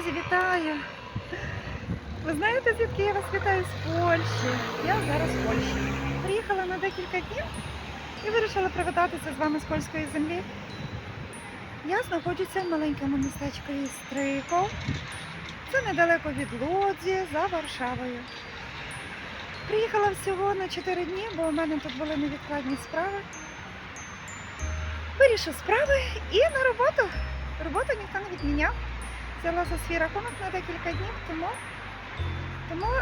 Друзі, вітаю! Ви знаєте, звідки я вас вітаю з Польщі? Я зараз в Польщі. Приїхала на декілька днів і вирішила привітатися з вами з польської землі. Я знаходжуся в маленькому містечкові Стрийков. Це недалеко від Лодзі за Варшавою. Приїхала всього на 4 дні, бо у мене тут були невідкладні справи. Вирішив справи і на роботу. Роботу ніхто не відміняв. Взяла за свій рахунок на декілька днів, тому, тому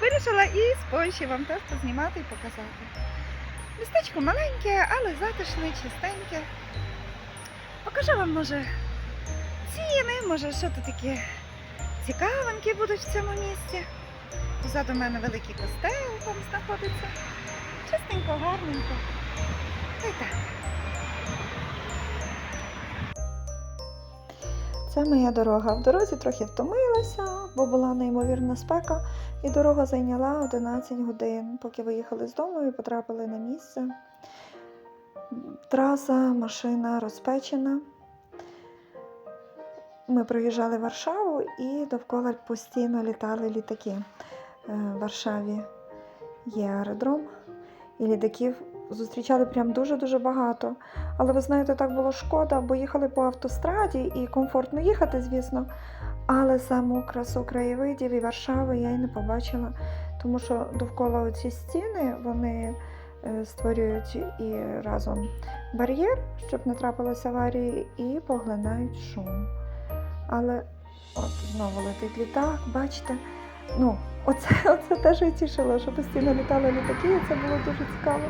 вирішила і з Польщі вам теж познімати і показати. Містечко маленьке, але затишне, чистеньке. Покажу вам, може, ціни, може, що тут такі цікавинки будуть в цьому місті. Позаду мене великий костел там знаходиться. Чистенько, гарненько. Й так. Це моя дорога. В дорозі трохи втомилася, бо була неймовірна спека, і дорога зайняла 11 годин, поки виїхали з дому і потрапили на місце. Траса, машина розпечена. Ми проїжджали Варшаву і довкола постійно літали літаки. Е, В Варшаві є аеродром, і літаків зустрічали прям дуже-дуже багато. Але ви знаєте, так було шкода, бо їхали по автостраді і комфортно їхати, звісно. Але саму красу краєвидів і Варшави я й не побачила, тому що довкола ці стіни вони е, створюють і разом бар'єр, щоб не трапилося аварії, і поглинають шум. Але от знову летить літак, бачите. Ну, оце, оце теж і тішило, що постійно літали літаки, і це було дуже цікаво.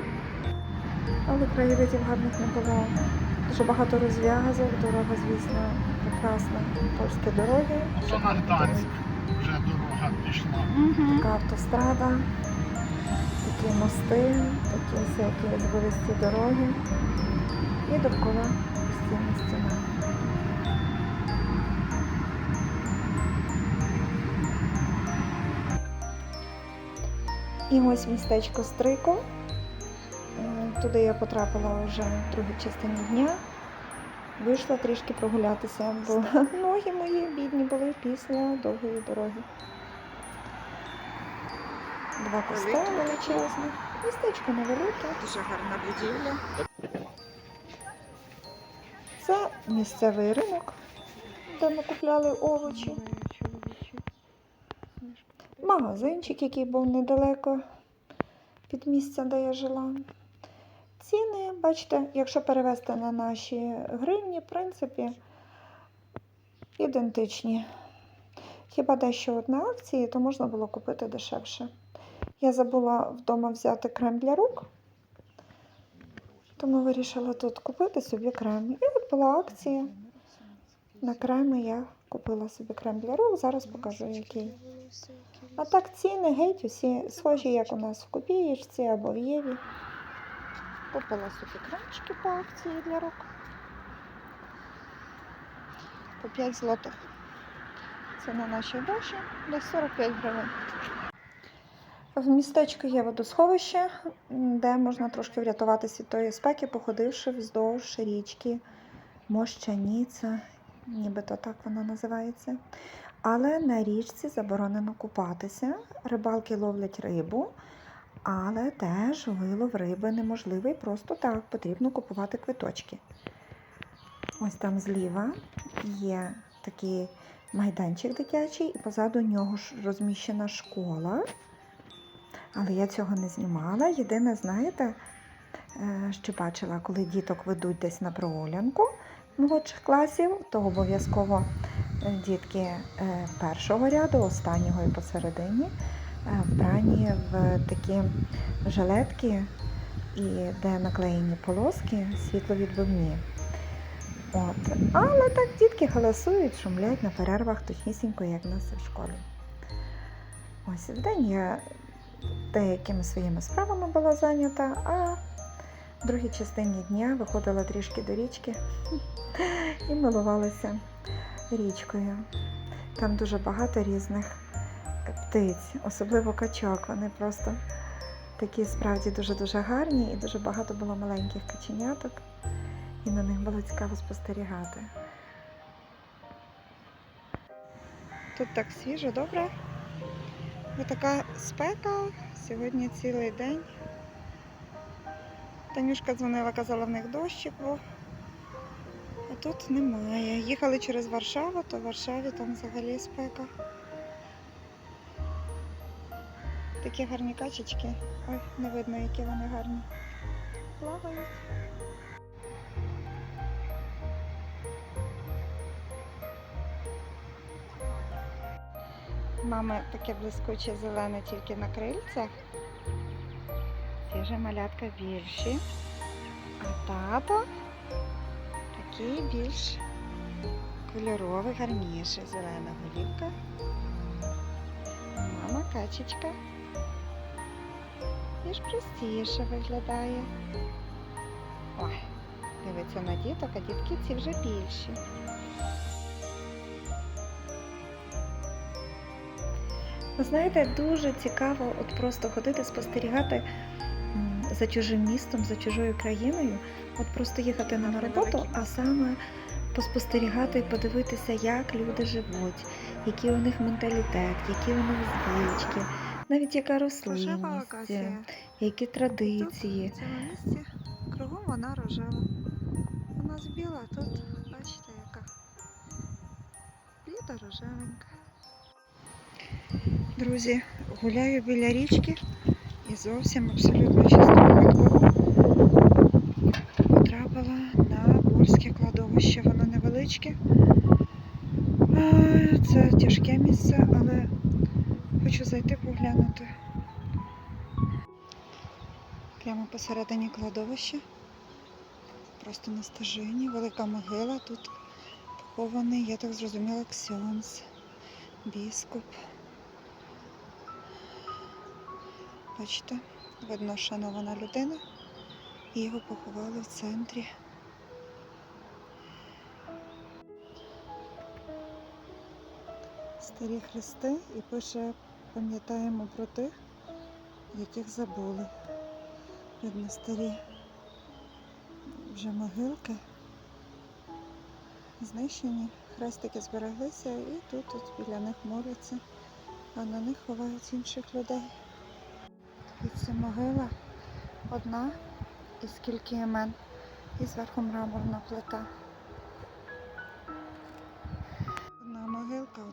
Але краєвидів гарних не було. Дуже багато розв'язок, дорога, звісно, прекрасна. Польські дороги. Гданськ вже дорога пішла. Така автострада, такі мости, такі всякі звивисті дороги. І довкола постійна стіна. І ось містечко Стрико. Туди я потрапила вже в другій частині дня. Вийшла трішки прогулятися, бо ноги мої бідні були після довгої дороги. Два костела величезні. Містечко невелике. Дуже гарна будівля. Це місцевий ринок, де ми купляли овочі. Магазинчик, який був недалеко від місця, де я жила. Ціни, бачите, якщо перевести на наші гривні, в принципі, ідентичні. Хіба дещо от на акції, то можна було купити дешевше. Я забула вдома взяти крем для рук, тому вирішила тут купити собі крем. І от була акція. На креми я купила собі крем для рук, зараз покажу який. А так ціни геть усі схожі, як у нас в копієчці або в Єві. Купила собі кремчики по акції для рук. По 5 злотих. Це на нашій гроші, десь 45 гривень. В містечку є водосховище, де можна трошки врятуватися від тої спеки, походивши вздовж річки Мощаніця, нібито так вона називається. Але на річці заборонено купатися. Рибалки ловлять рибу, але теж вилов риби неможливий просто так. Потрібно купувати квиточки. Ось там зліва є такий майданчик дитячий, і позаду нього розміщена школа. Але я цього не знімала. Єдине, знаєте, е, що бачила, коли діток ведуть десь на прогулянку молодших класів, то обов'язково е, дітки е, першого ряду, останнього і посередині, вбрані в такі жилетки, і де наклеєні полоски світловідбивні. От. Але так дітки галасують, шумлять на перервах точнісінько, як в нас в школі. Ось вдень я деякими своїми справами була зайнята, а в другій частині дня виходила трішки до річки і милувалася річкою. Там дуже багато різних птиць, особливо качок. Вони просто такі справді дуже-дуже гарні і дуже багато було маленьких каченяток, і на них було цікаво спостерігати. Тут так свіжо, добре. Ось така спека. Сьогодні цілий день. Танюшка дзвонила, казала, в них дощик був. А тут немає. Їхали через Варшаву, то в Варшаві там взагалі спека. Такі гарні качечки. Ой, не видно, які вони гарні. Плавають. Мама таке блискуче зелене тільки на крильцях. Ці вже малятка більші. А тато такий більш кольоровий, гарніший. Зелена голівка. Мама качечка. Більш простіше виглядає. Ой, дивиться на діток, а дітки ці вже більші. Ви знаєте, дуже цікаво от просто ходити, спостерігати за чужим містом, за чужою країною, от просто їхати на роботу, а саме поспостерігати і подивитися, як люди живуть, який у них менталітет, які у них звички, навіть яка рослинність, які традиції. Тут, кругом вона рожева. У нас біла, а тут, бачите, яка бліда рожевенька. Друзі, гуляю біля річки і зовсім абсолютно чисто випадково потрапила на польське кладовище. Воно невеличке. Це тяжке місце, але хочу зайти поглянути. Прямо посередині кладовища. Просто на стежині, велика могила. Тут похований, я так зрозуміла, ксьонс, біскуп. Бачите, видно, шанована людина. І його поховали в центрі. Старі хрести і пише пам'ятаємо про тих, яких забули. Видно, старі вже могилки знищені, хрестики збереглися і тут от біля них моляться, а на них ховають інших людей. І це могила одна і скільки імен. І зверху мраморна плита.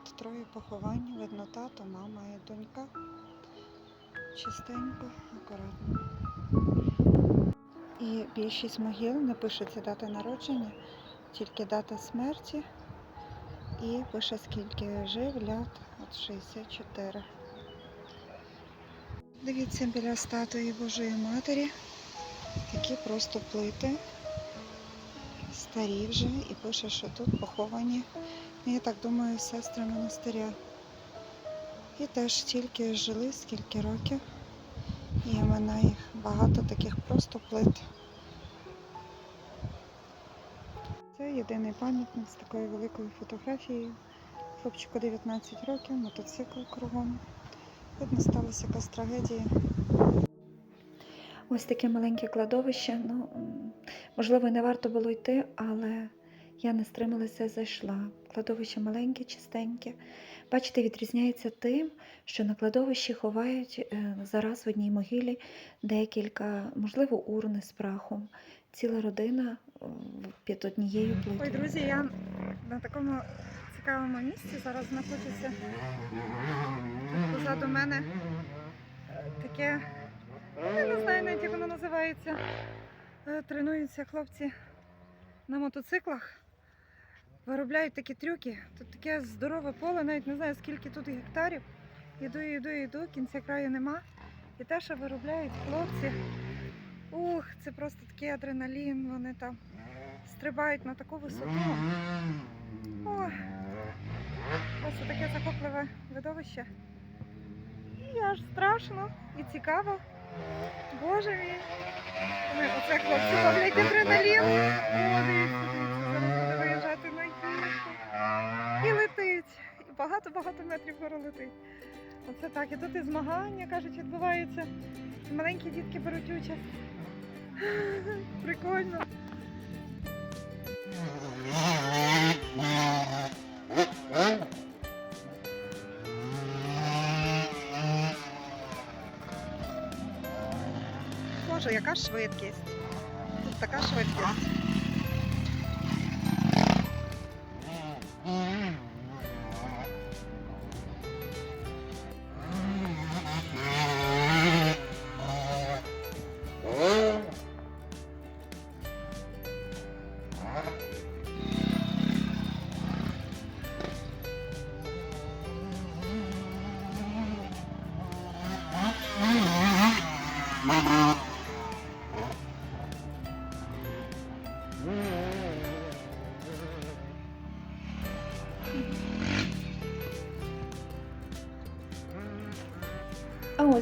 От троє поховань, видно тато, мама і донька. Чистенько, акуратно. І більшість могил не пишеться дата народження, тільки дата смерті. І пише скільки жив лят, от 64. Дивіться біля статуї Божої Матері. Такі просто плити. Старі вже і пише, що тут поховані, я так думаю, сестри монастиря. І теж тільки жили скільки років. І імена їх багато таких просто плит. Це єдиний пам'ятник з такою великою фотографією. Хлопчику 19 років, мотоцикл кругом. Видно, сталася якась трагедія. Ось таке маленьке кладовище. Ну, можливо, не варто було йти, але я не стрималася зайшла. Кладовище маленьке, чистеньке. Бачите, відрізняється тим, що на кладовищі ховають е, зараз в одній могилі декілька, можливо, урни з прахом. Ціла родина е, під однією плитою. Ой, друзі, я на такому цікавому місці зараз знаходжуся. Тут позаду мене таке, я не знаю навіть, як воно називається. Е, Тренуються хлопці на мотоциклах. Виробляють такі трюки. Тут таке здорове поле, навіть не знаю скільки тут гектарів. Іду, іду, іду, кінця краю нема. І те, що виробляють хлопці. Ух, це просто такий адреналін. Вони там стрибають на таку висоту. Ой, просто таке захопливе видовище. І аж страшно і цікаво. Боже мій. Оце хлопці ловлять адреналін. О, дивіться, дивіться, багато-багато метрів гору летить. Оце так. І тут і змагання, кажуть, відбуваються. Маленькі дітки беруть участь. Прикольно. Боже, яка швидкість. Тут така швидкість.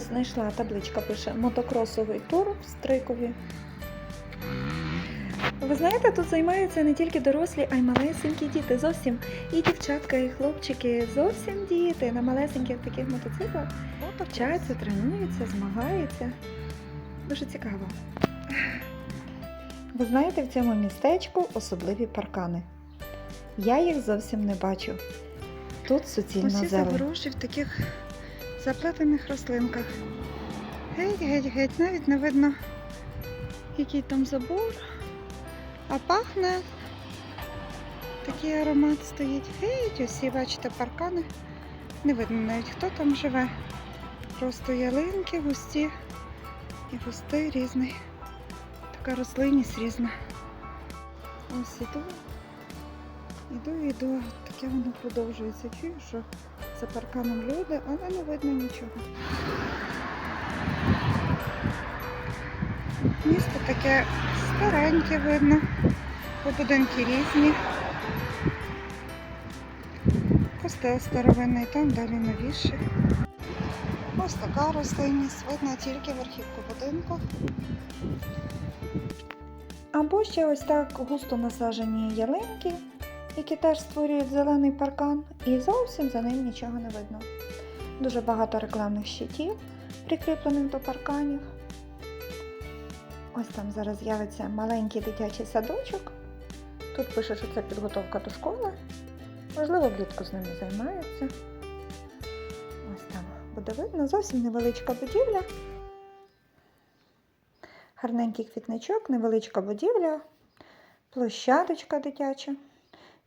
Знайшла табличка, пише мотокросовий тур в Стрикові. Ви знаєте, тут займаються не тільки дорослі, а й малесенькі діти. Зовсім і дівчатка, і хлопчики, зовсім діти на малесеньких таких мотоциклах вчаться, тренуються, змагаються. Дуже цікаво. Ви знаєте, в цьому містечку особливі паркани. Я їх зовсім не бачу. Тут суцільна Усі зелень. в таких заплетених рослинках. Геть, геть, геть, навіть не видно, який там забор. А пахне такий аромат стоїть. Геть, усі, бачите, паркани. Не видно навіть хто там живе. Просто ялинки густі і густий різний. Така рослинність різна. Ось іду. Іду, іду, таке воно продовжується. Чую, що за парканом люди, але не видно нічого. Місто таке стареньке видно, бо будинки різні. Костел старовинний, там далі новіший. Ось така рослинність, видно тільки верхівку будинку. Або ще ось так густо насаджені ялинки, які теж створюють зелений паркан, і зовсім за ним нічого не видно. Дуже багато рекламних щитів, прикріплених до парканів. Ось там зараз з'явиться маленький дитячий садочок. Тут пише, що це підготовка до школи. Можливо, влітку з ними займаються. Ось там буде видно, зовсім невеличка будівля. Гарненький квітничок, невеличка будівля, площадочка дитяча.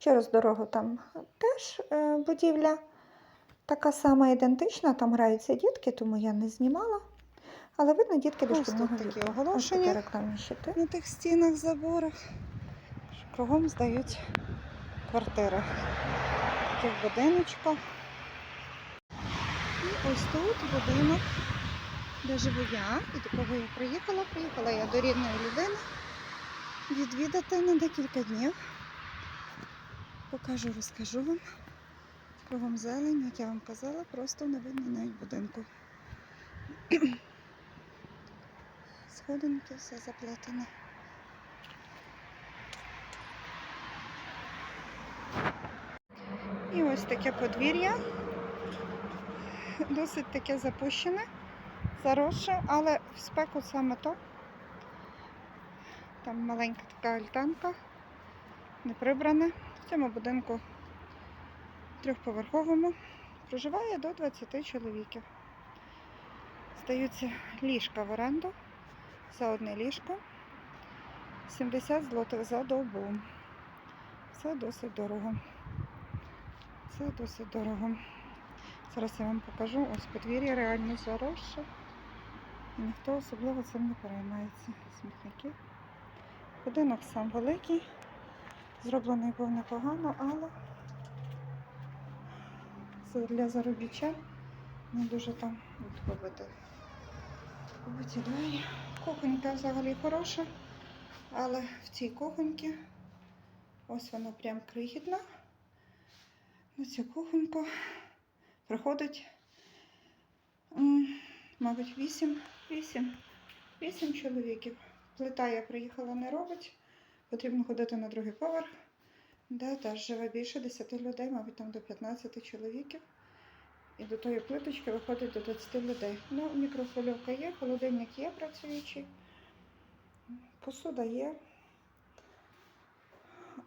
Через дорогу там теж е, будівля така сама ідентична, там граються дітки, тому я не знімала. Але видно, дітки дошкільного такі оголошення. рекламні щити. на тих стінах, заборах. Кругом здають квартири. Таких будиночках. І ось тут будинок, де живу я, і до кого я приїхала. Приїхала я до рідної людини відвідати на декілька днів. Покажу, розкажу вам. Кругом зелень, як я вам казала, просто не видно навіть будинку. Сходинки, все заплетено. І ось таке подвір'я. Досить таке запущене, заросше, але в спеку саме то. Там маленька така альтанка, не прибрана. В цьому будинку трьохповерховому проживає до 20 чоловіків. Здаються ліжка в оренду за одне ліжко 70 злотих за добу. Це досить дорого. Це досить дорого. Зараз я вам покажу. Ось подвір'я реально заросше. Ніхто особливо цим не переймається. Смітники. Будинок сам великий. Зроблений був непогано, але це для заробітчан не дуже там побити. Побиті двері. Кухонька взагалі хороша, але в цій кухоньці ось вона прям крихітна. На цю кухоньку приходить, мабуть, 8, 8, 8 чоловіків. Плита я приїхала не робить. Потрібно ходити на другий поверх, де теж живе більше 10 людей, мабуть, там до 15 чоловіків. І до тої плиточки виходить до 20 людей. Ну, мікрохвильовка є, холодильник є працюючий, посуда є.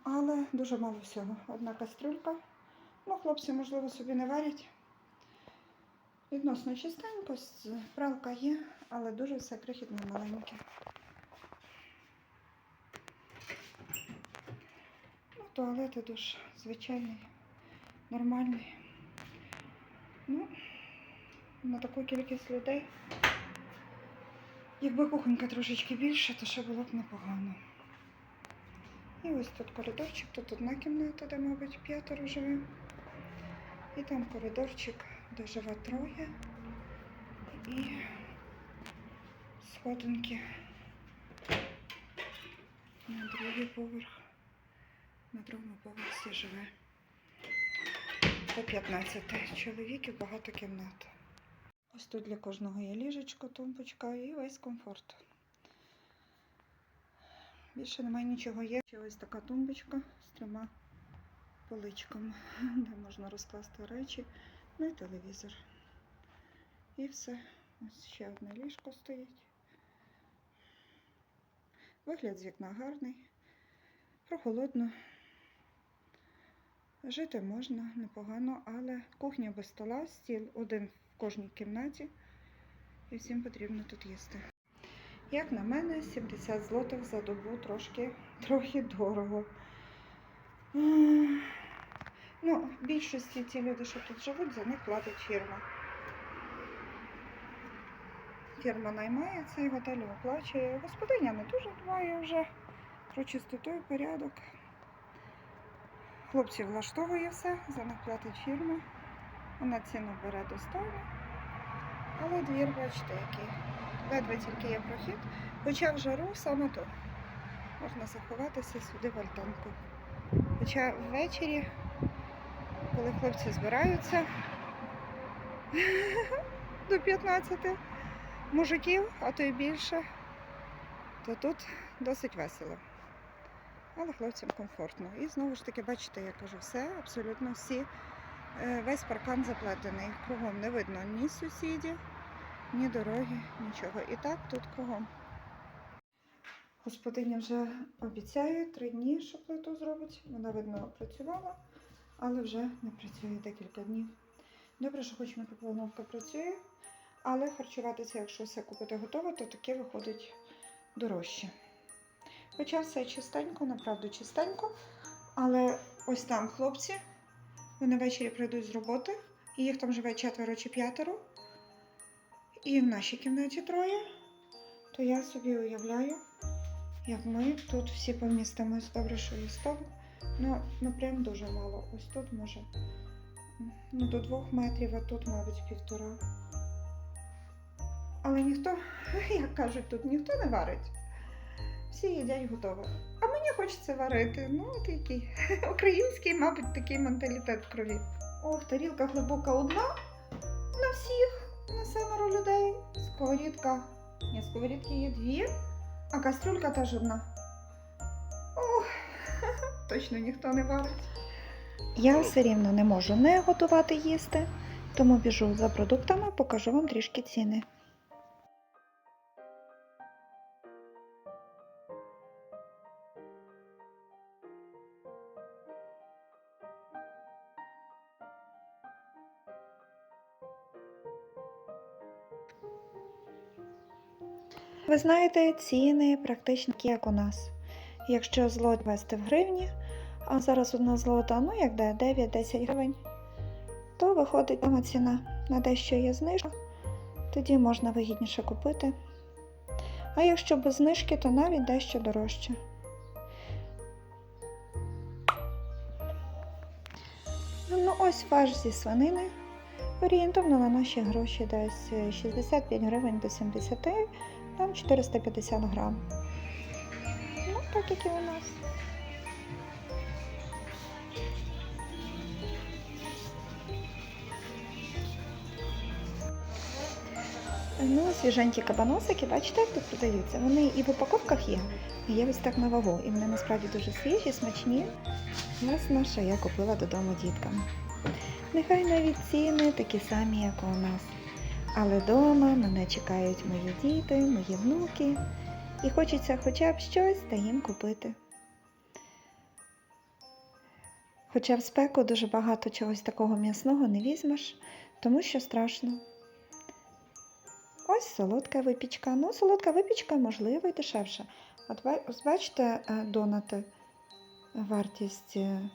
Але дуже мало всього. Одна кастрюлька. Ну, хлопці, можливо, собі не варять. Відносно чистенько, пралка є, але дуже все крихітне маленьке. Туалет і душ звичайний, нормальний. Ну, на таку кількість людей. Якби кухонька трошечки більше, то ще було б непогано. І ось тут коридорчик, тут одна кімната, де, мабуть, п'ятеро живе. І там коридорчик, де живе троє. І сходинки на другий поверх. На другому поверсі живе по 15 чоловіків, багато кімнат. Ось тут для кожного є ліжечко, тумбочка і весь комфорт. Більше немає нічого. Є ще ось така тумбочка з трьома поличками, де можна розкласти речі, ну і телевізор. І все. Ось ще одне ліжко стоїть. Вигляд з вікна гарний, прохолодно. Жити можна непогано, але кухня без стола, стіл один в кожній кімнаті. І всім потрібно тут їсти. Як на мене, 70 злотих за добу трошки трохи дорого. Ну, в більшості ті люди, що тут живуть, за них платить фірма. Фірма наймає цей готель, оплачує. Господиня не дуже дбає вже про чистоту і порядок. Хлопці влаштовує все, за них платить фірма. Вона ціну бере достойно. Але двір, бачите, який. Ледве тільки є прохід. Хоча в жару саме то. Можна заховатися сюди в альтанку. Хоча ввечері, коли хлопці збираються до 15 мужиків, а то й більше, то тут досить весело. Але хлопцям комфортно. І знову ж таки, бачите, я кажу, все, абсолютно всі. е, Весь паркан заплетений. Кругом не видно ні сусідів, ні дороги, нічого. І так тут кругом. Господиня вже обіцяє три дні, що плиту зробить. Вона, видно, працювала, але вже не працює декілька днів. Добре, що хоч мікроволновка працює, але харчуватися, якщо все купити готове, то таке виходить дорожче. Хоча все чистенько, направду чистенько. Але ось там хлопці, вони ввечері прийдуть з роботи, і їх там живе четверо чи п'ятеро. І в нашій кімнаті троє. То я собі уявляю, як ми тут всі помістимось. Добре, що є стол. Ну, ну прям дуже мало. Ось тут може. Ну, до двох метрів, а тут, мабуть, півтора. Але ніхто, як кажуть, тут ніхто не варить. Всі їдять готове. А мені хочеться варити. Ну, от який український, мабуть, такий менталітет в крові. Ох, тарілка глибока одна на всіх, на семеро людей. Сковорідка. Ні, сковорідки є дві, а кастрюлька теж одна. Ох, точно ніхто не варить. Я все рівно не можу не готувати їсти, тому біжу за продуктами, покажу вам трішки ціни. Ви знаєте, ціни практично такі, як у нас. Якщо злот вести в гривні, а зараз одна злота, ну як де 9-10 гривень, то виходить сама ціна на дещо є знижка, тоді можна вигідніше купити. А якщо без знижки, то навіть дещо дорожче. Ну ось фарш зі свинини. Орієнтовно на наші гроші десь е, 65 гривень до 70, там 450 грам. Ну, так як і у нас. Ну, свіженькі кабаносики, бачите, як тут продаються. Вони і в упаковках є, і є ось так на вагу. І вони насправді дуже свіжі, смачні. Власне, що я купила додому діткам. Нехай навіть ціни такі самі, як у нас. Але вдома мене чекають мої діти, мої внуки, і хочеться хоча б щось та їм купити. Хоча в спеку дуже багато чогось такого м'ясного не візьмеш, тому що страшно. Ось солодка випічка. Ну, солодка випічка, можливо, і дешевша. От бачите, е, донати вартість е,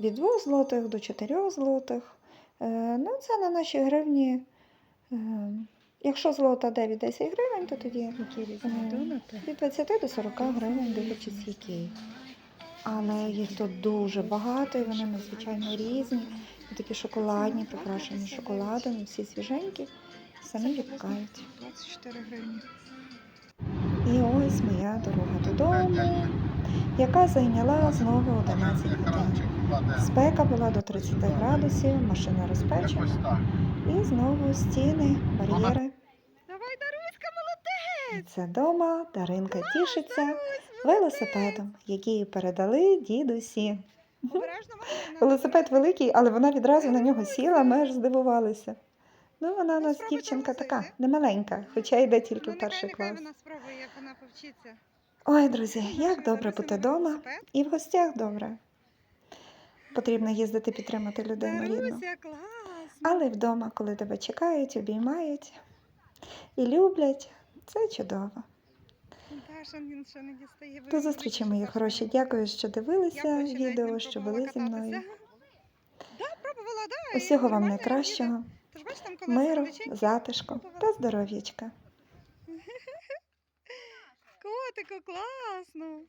від 2 злотих до 4 злотих. Е, Ну, це на наші гривні. Е, Якщо злота 9-10 гривень, то тоді донати. від 20 до 40 гривень, дивлячись який. Але їх тут дуже багато і вони надзвичайно різні. І такі шоколадні, покрашені шоколадом, всі свіженькі, самі відпікають. 24 гривні. І ось моя дорога додому, яка зайняла знову 11 годин. Спека була до 30 градусів, машина розпечена. І знову стіни, бар'єри. Давай, Даруська, молодець! Це дома Даринка тішиться велосипедом, який передали дідусі. Велосипед великий, але вона відразу на нього сіла, ми аж здивувалися. Ну, вона у Ну, нас дівчинка така, немаленька, хоча йде тільки Ну, в перший клас. вона спробує, як вона повчиться. Ой, друзі, як добре бути вдома і в гостях добре. Потрібно їздити підтримати людину рідну. Але вдома, коли тебе чекають, обіймають і люблять, це чудово. До зустрічі, мої хороші. Дякую, що дивилися відео, що були зі мною. Усього вам найкращого, миру, затишку та здоров'ячка. Котику, класно.